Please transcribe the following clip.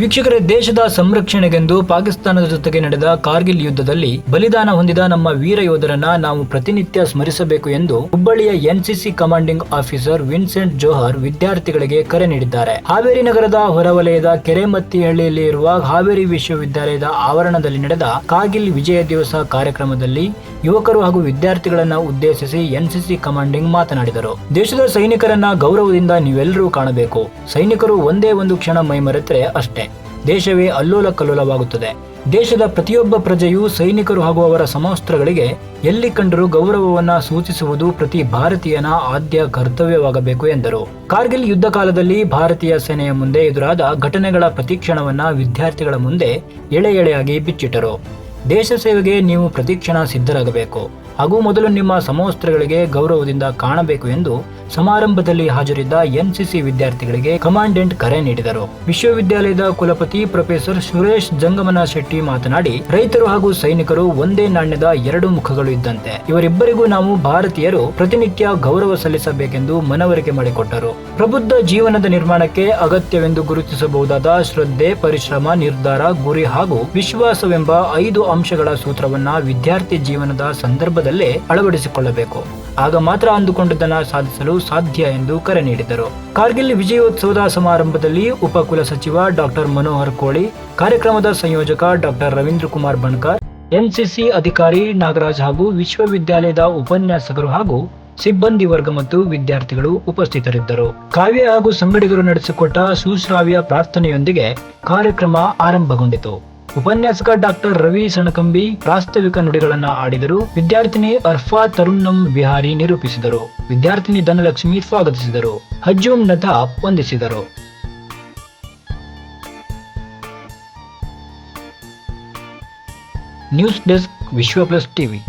ವೀಕ್ಷಕರೇ, ದೇಶದ ಸಂರಕ್ಷಣೆಗೆಂದು ಪಾಕಿಸ್ತಾನದ ಜೊತೆಗೆ ನಡೆದ ಕಾರ್ಗಿಲ್ ಯುದ್ಧದಲ್ಲಿ ಬಲಿದಾನ ಹೊಂದಿದ ನಮ್ಮ ವೀರ ಯೋಧರನ್ನ ನಾವು ಪ್ರತಿನಿತ್ಯ ಸ್ಮರಿಸಬೇಕು ಎಂದು ಹುಬ್ಬಳ್ಳಿಯ NCC commanding officer Vincent Johar ವಿದ್ಯಾರ್ಥಿಗಳಿಗೆ ಕರೆ ನೀಡಿದ್ದಾರೆ. ಹಾವೇರಿ ನಗರದ ಹೊರವಲಯದ ಕೆರೆಮತ್ತಿಹಳ್ಳಿಯಲ್ಲಿ ಇರುವ ಹಾವೇರಿ ವಿಶ್ವವಿದ್ಯಾಲಯದ ಆವರಣದಲ್ಲಿ ನಡೆದ ಕಾರ್ಗಿಲ್ ವಿಜಯ ದಿವಸ ಕಾರ್ಯಕ್ರಮದಲ್ಲಿ ಯುವಕರು ಹಾಗೂ ವಿದ್ಯಾರ್ಥಿಗಳನ್ನ ಉದ್ದೇಶಿಸಿ ಎನ್ಸಿಸಿ ಕಮಾಂಡಿಂಗ್ ಮಾತನಾಡಿದರು. ದೇಶದ ಸೈನಿಕರನ್ನ ಗೌರವದಿಂದ ನೀವೆಲ್ಲರೂ ಕಾಣಬೇಕು. ಸೈನಿಕರು ಒಂದೇ ಒಂದು ಕ್ಷಣ ಮೈಮರೆತರೆ ಅಷ್ಟೇ. ದೇಶವೇ ಅಲ್ಲೋಲ ಕಲ್ಲೋಲವಾಗುತ್ತದೆ. ದೇಶದ ಪ್ರತಿಯೊಬ್ಬ ಪ್ರಜೆಯೂ ಸೈನಿಕರು ಹಾಗೂ ಅವರ ಸಮವಸ್ತ್ರಗಳಿಗೆ ಎಲ್ಲಿ ಕಂಡರೂ ಗೌರವವನ್ನ ಸೂಚಿಸುವುದು ಪ್ರತಿ ಭಾರತೀಯನ ಆದ್ಯ ಕರ್ತವ್ಯವಾಗಬೇಕು ಎಂದರು. ಕಾರ್ಗಿಲ್ ಯುದ್ಧ ಕಾಲದಲ್ಲಿ ಭಾರತೀಯ ಸೇನೆಯ ಮುಂದೆ ಎದುರಾದ ಘಟನೆಗಳ ಪ್ರತಿಕ್ಷಣವನ್ನ ವಿದ್ಯಾರ್ಥಿಗಳ ಮುಂದೆ ಎಳೆ ಎಳೆಯಾಗಿ ಬಿಚ್ಚಿಟ್ಟರು. ದೇಶ ಸೇವೆಗೆ ನೀವು ಪ್ರತಿಕ್ಷಣ ಸಿದ್ಧರಾಗಬೇಕು. ಹಾಗೂ ಮೊದಲು ನಿಮ್ಮ ಸಮವಸ್ತ್ರಗಳಿಗೆ ಗೌರವದಿಂದ ಕಾಣಬೇಕು ಎಂದು ಸಮಾರಂಭದಲ್ಲಿ ಹಾಜರಿದ್ದ ಎನ್ಸಿಸಿ ವಿದ್ಯಾರ್ಥಿಗಳಿಗೆ ಕಮಾಂಡೆಂಟ್ ಕರೆ ನೀಡಿದರು. ವಿಶ್ವವಿದ್ಯಾಲಯದ ಕುಲಪತಿ ಪ್ರೊಫೆಸರ್ ಸುರೇಶ್ ಜಂಗಮನ ಶೆಟ್ಟಿ ಮಾತನಾಡಿ, ರೈತರು ಹಾಗೂ ಸೈನಿಕರು ಒಂದೇ ನಾಣ್ಯದ ಎರಡು ಮುಖಗಳು ಇದ್ದಂತೆ. ಇವರಿಬ್ಬರಿಗೂ ನಾವು ಭಾರತೀಯರು ಪ್ರತಿನಿತ್ಯ ಗೌರವ ಸಲ್ಲಿಸಬೇಕೆಂದು ಮನವರಿಕೆ ಮಾಡಿಕೊಟ್ಟರು. ಪ್ರಬುದ್ಧ ಜೀವನದ ನಿರ್ಮಾಣಕ್ಕೆ ಅಗತ್ಯವೆಂದು ಗುರುತಿಸಬಹುದಾದ ಶ್ರದ್ಧೆ, ಪರಿಶ್ರಮ, ನಿರ್ಧಾರ, ಗುರಿ ಹಾಗೂ ವಿಶ್ವಾಸವೆಂಬ ಐದು ಅಂಶಗಳ ಸೂತ್ರವನ್ನ ವಿದ್ಯಾರ್ಥಿ ಜೀವನದ ಸಂದರ್ಭದಲ್ಲೇ ಅಳವಡಿಸಿಕೊಳ್ಳಬೇಕು. ಆಗ ಮಾತ್ರ ಅಂದುಕೊಂಡದನ್ನ ಸಾಧಿಸಲು ಸಾಧ್ಯ ಎಂದು ಕರೆ ನೀಡಿದರು. ಕಾರ್ಗಿಲ್ ವಿಜಯೋತ್ಸವದ ಸಮಾರಂಭದಲ್ಲಿ ಉಪಕುಲ ಸಚಿವ ಡಾಕ್ಟರ್ ಮನೋಹರ್ ಕೋಳಿ, ಕಾರ್ಯಕ್ರಮದ ಸಂಯೋಜಕ ಡಾಕ್ಟರ್ ರವೀಂದ್ರ ಕುಮಾರ್ ಬಣ್ಕರ್, ಎನ್ಸಿಸಿ ಅಧಿಕಾರಿ ನಾಗರಾಜ್ ಹಾಗೂ ವಿಶ್ವವಿದ್ಯಾಲಯದ ಉಪನ್ಯಾಸಕರು ಹಾಗೂ ಸಿಬ್ಬಂದಿ ವರ್ಗ ಮತ್ತು ವಿದ್ಯಾರ್ಥಿಗಳು ಉಪಸ್ಥಿತರಿದ್ದರು. ಕಾವ್ಯ ಹಾಗೂ ಸಂಗಡಿಗರು ನಡೆಸಿಕೊಟ್ಟ ಸುಶ್ರಾವ್ಯ ಪ್ರಾರ್ಥನೆಯೊಂದಿಗೆ ಕಾರ್ಯಕ್ರಮ ಆರಂಭಗೊಂಡಿತು. ಉಪನ್ಯಾಸಕ ಡಾಕ್ಟರ್ ರವಿ ಸಣಕಂಬಿ ಪ್ರಾಸ್ತಾವಿಕ ನುಡಿಗಳನ್ನ ಆಡಿದರು. ವಿದ್ಯಾರ್ಥಿನಿ ಅರ್ಫಾ ತರುಣ್ಣಂ ಬಿಹಾರಿ ನಿರೂಪಿಸಿದರು. ವಿದ್ಯಾರ್ಥಿನಿ ಧನಲಕ್ಷ್ಮಿ ಸ್ವಾಗತಿಸಿದರು. ಹಜ್ಜೂಮ್ ನಥಾ ವಂದಿಸಿದರು. News desk Vishwa plus TV.